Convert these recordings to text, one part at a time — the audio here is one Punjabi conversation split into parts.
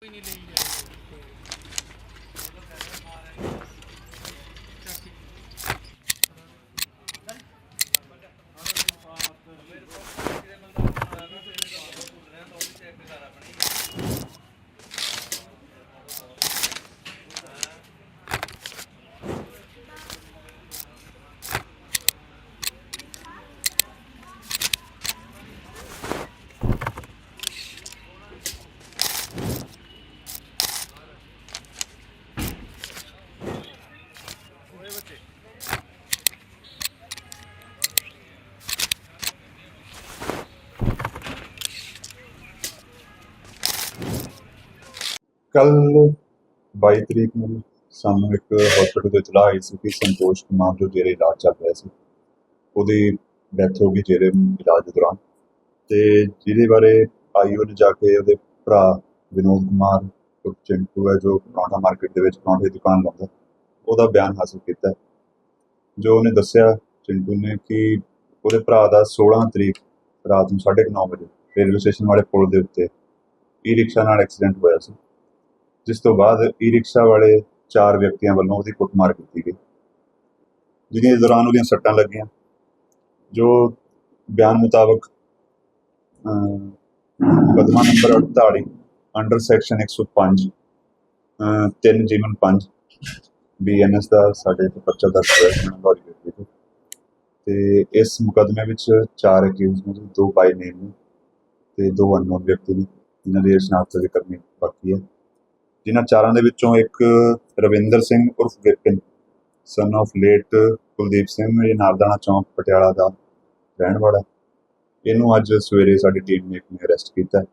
Tuy. ਕੱਲ 22 ਤਰੀਕ ਨੂੰ ਸਾਨੂੰ ਇੱਕ ਹਸਪੀਟਲ ਤੋਂ ਇਤਲਾਹ ਆਈ ਸੀ ਕਿ ਸੰਤੋਸ਼ ਕੁਮਾਰ ਜੋ ਜਿਹੜੇ ਇਲਾਜ ਚੱਲ ਰਿਹਾ ਸੀ, ਉਹਦੀ ਡੈਥ ਹੋ ਗਈ ਜਿਹੜੇ ਇਲਾਜ ਦੇ ਦੌਰਾਨ ਤੇ ਜਿਹਦੇ ਬਾਰੇ ਆਈਓ ਨੇ ਜਾ ਕੇ ਉਹਦੇ ਭਰਾ ਵਿਨੋਦ ਕੁਮਾਰ ਚਿੰਟੂ ਹੈ ਜੋ ਪਰੌਂਠਾ ਮਾਰਕੀਟ ਦੇ ਵਿੱਚ ਪਰੌਂਠੇ ਦੀ ਦੁਕਾਨ ਲਾਉਂਦਾ, ਉਹਦਾ ਬਿਆਨ ਹਾਸਲ ਕੀਤਾ। ਜੋ ਉਹਨੇ ਦੱਸਿਆ ਚਿੰਟੂ ਨੇ ਕਿ ਉਹਦੇ ਭਰਾ ਦਾ 16 ਤਰੀਕ ਰਾਤ ਨੂੰ 9:30 ਵਜੇ ਰੇਲਵੇ ਸਟੇਸ਼ਨ ਵਾਲੇ ਪੁਲ ਦੇ ਉੱਤੇ ਈ ਰਿਕਸ਼ਾ ਨਾਲ ਐਕਸੀਡੈਂਟ ਹੋਇਆ ਸੀ। ਜਿਸ ਤੋਂ ਬਾਅਦ ਈ ਰਿਕਸ਼ਾ ਵਾਲੇ ਚਾਰ ਵਿਅਕਤੀਆਂ ਵੱਲੋਂ ਉਹਦੀ ਕੁੱਟਮਾਰ ਕੀਤੀ ਗਈ। ਜਿਹਦੇ ਦੌਰਾਨ ਉਹਦੀਆਂ ਸੱਟਾਂ ਲੱਗੀਆਂ ਜੋ ਬਿਆਨ ਮੁਤਾਬਕ ਅਮ, ਮੁਕੱਦਮਾ ਨੰਬਰ 48 ਅੰਡਰ ਸੈਕਸ਼ਨ 105 ਅਮ, 3 ਜੀਵਨ 5 ਬੀਐਨਐਸ ਦਾ ਸਾਡੇ ਤੇ ਪਰਚਾ ਦਰਜ ਹੋਇਆ ਸੀ ਲਾਹੌਰੀ ਤੇ ਇਸ ਮੁਕੱਦਮੇ ਵਿੱਚ ਚਾਰ ਅਕਿਊਜ਼ ਨੇ ਦੋ ਬਾਈ ਨੇਮ ਨੇ ਤੇ ਦੋ ਅਨਨੋਨ ਵਿਅਕਤੀ ਨੇ। ਜਿਨ੍ਹਾਂ ਦੀ ਸ਼ਨਾਖਤ ਕਰਨੀ ਬਾਕੀ ਹੈ। ਜਿਨ੍ਹਾਂ ਚਾਰਾਂ ਦੇ ਵਿੱਚੋਂ ਇੱਕ ਰਵਿੰਦਰ ਸਿੰਘ ਉਰਫ Vipin son of late Kuldeep Singh ਇਹ ਨਾਰਦਾਣਾ ਚੌਂਕ ਪਟਿਆਲਾ ਦਾ ਰਹਿਣ ਵਾਲਾ। ਇਹਨੂੰ ਅੱਜ ਸਵੇਰੇ ਸਾਡੀ ਟੀਮ ਨੇ ਇੱਕ ਨੇ ਅਰੈਸਟ ਕੀਤਾ ਹੈ।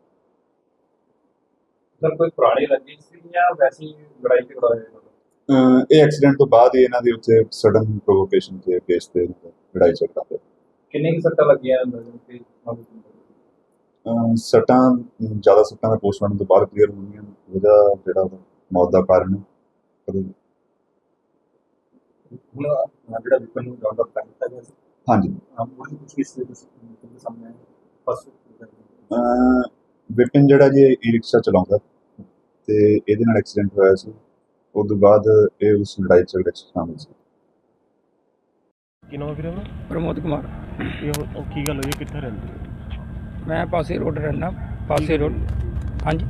ਸਰ ਕੋਈ ਪੁਰਾਣੀ ਰੰਜਿਸ਼ ਸੀ ਜਾਂ ਵੈਸੀ ਲੜਾਈ ਝਗੜਾ ਹੋਇਆ ਇਹ ਐਕਸੀਡੈਂਟ ਤੋਂ ਬਾਅਦ ਹੀ ਇਹਨਾਂ ਦੇ ਉੱਤੇ ਸਡਨ ਪ੍ਰੋਵੋਕੇਸ਼ਨ ਦੇ ਕੇਸ ਤੇ ਲੜਾਈ ਝਗੜਾ ਹੋਇਆ ਕਿੰਨੀ ਕੁ ਸੱਟਾਂ ਲੱਗੀਆਂ ਤੇ ਸੱਟਾਂ ਜ਼ਿਆਦਾ ਸੱਟਾਂ ਦਾ ਪੋਸਟਮਾਰਟਮ ਤੋਂ ਬਾਅਦ ਕਲੀਅਰ ਹੋਣਗੀਆਂ ਉਹਦਾ ਜਿਹੜਾ ਮੌਤ ਦਾ ਕਾਰਨ ਹੈ। ਪਰ ਹੁਣ ਜਿਹੜਾ ਵਿਪਨ ਨੂੰ ਰਾਉਂਡ ਅਪ ਕਰ ਦਿੱਤਾ ਗਿਆ ਸੀ। ਹਾਂਜੀ। ਆਮ ਉਹਦੀ ਕੁਝ ਇਸ ਦੇ ਸਾਹਮਣੇ ਫਸਟ ਅਹ ਵਿਪਿਨ ਜਿਹੜਾ ਜੀ ਈ ਰਿਕਸ਼ਾ ਚਲਾਉਂਦਾ ਤੇ ਇਹਦੇ ਨਾਲ ਐਕਸੀਡੈਂਟ ਹੋਇਆ ਸੀ। ਉਸ ਤੋਂ ਬਾਅਦ ਇਹ ਉਸ ਲੜਾਈ ਝਗੜੇ 'ਚ ਸ਼ਾਮਿਲ ਸੀ। ਕੀ ਨਾਮ ਹੈ ਵੀਰੇ ਪ੍ਰਮੋਦ ਕੁਮਾਰ। ਇਹ ਉਹ ਕੀ ਗੱਲ ਹੋਈ ਹੈ? ਕਿੱਥੇ ਰਹਿੰਦੇ ਹੋ? ਮੈਂ ਪਾਸੇ ਰੋਡ ਰਹਿਣਾ ਪਾਸੇ ਰੋਡ। ਹਾਂਜੀ।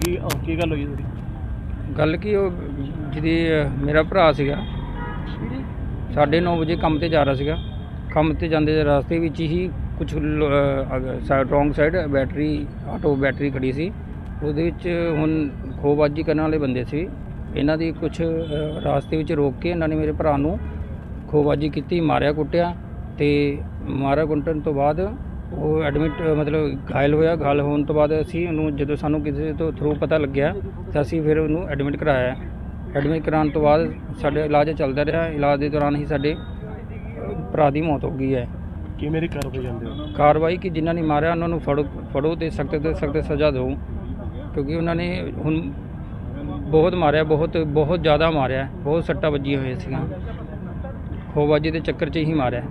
ਕੀ ਅਹ, ਕੀ ਗੱਲ ਹੋਈ ਤੁਹਾਡੀ ਗੱਲ ਕੀ ਉਹ ਜਿਹਦੀ ਮੇਰਾ ਭਰਾ ਸੀਗਾ। ਸਾਢੇ ਨੌ ਵਜੇ ਕੰਮ ਤੇ ਜਾ ਰਿਹਾ ਸੀਗਾ। ਕੰਮ ਤੇ ਜਾਂਦੇ ਦੇ ਰਸਤੇ ਵਿੱਚ ਹੀ ਕੁਝ wrong side battery auto battery ਖੜੀ ਸੀ। ਉਹਦੇ ਵਿੱਚ ਹੁਣ ਖੋਬਾਜੀ ਕਰਨ ਵਾਲੇ ਬੰਦੇ ਸੀ। ਇਹਨਾਂ ਦੀ ਕੁਝ ਰਾਸਤੇ ਵਿੱਚ ਰੋਕ ਕੇ ਇਹਨਾਂ ਨੇ ਮੇਰੇ ਭਰਾ ਨੂੰ ਖੋਬਾਜੀ ਕੀਤੀ ਮਾਰਿਆ ਕੁੱਟਿਆ ਤੇ ਮਾਰਿਆ ਕੁੱਟਣ ਤੋਂ ਬਾਅਦ ਉਹ ਐਡਮਿਟ ਮਤਲਬ ਘਾਇਲ ਹੋਇਆ ਘਾਇਲ ਹੋਣ ਤੋਂ ਬਾਅਦ ਅਸੀਂ ਉਹਨੂੰ ਜਦੋਂ ਸਾਨੂੰ ਕਿਸੇ ਤੋਂ ਥਰੂ ਪਤਾ ਲੱਗਿਆ ਤਾਂ ਅਸੀਂ ਫਿਰ ਉਹਨੂੰ ਐਡਮਿਟ ਕਰਾਇਆ। ਐਡਮਿਟ ਕਰਾਉਣ ਤੋਂ ਬਾਅਦ ਸਾਡੇ ਇਲਾਜ ਚੱਲਦਾ ਰਿਹਾ। ਇਲਾਜ ਦੇ ਦੌਰਾਨ ਹੀ ਸਾਡੇ ਭਰਾ ਦੀ ਮੌਤ ਹੋ ਗਈ ਹੈ। ਕੀ ਮੇਰੀ ਕਾਰਵਾਈ ਜਾਂਦੇ ਹੋ? ਕਾਰਵਾਈ ਕਿ ਜਿਨ੍ਹਾਂ ਨੇ ਮਾਰਿਆ ਉਹਨਾਂ ਨੂੰ ਫੜੋ ਫੜੋ ਤੇ ਸਖਤ ਤੋਂ ਸਖਤ ਸਜ਼ਾ ਦਿਓ। ਕਿਉਂਕਿ ਉਹਨਾਂ ਨੇ ਹੁਣ ਬਹੁਤ ਮਾਰਿਆ ਬਹੁਤ ਬਹੁਤ ਜ਼ਿਆਦਾ ਮਾਰਿਆ। ਬਹੁਤ ਸੱਟਾਂ ਵੱਜੀਆਂ ਹੋਈਆਂ ਸੀਗੀਆਂ। ਖੋਬਾਜੀ ਦੇ ਚੱਕਰ 'ਚ ਹੀ ਮਾਰਿਆ।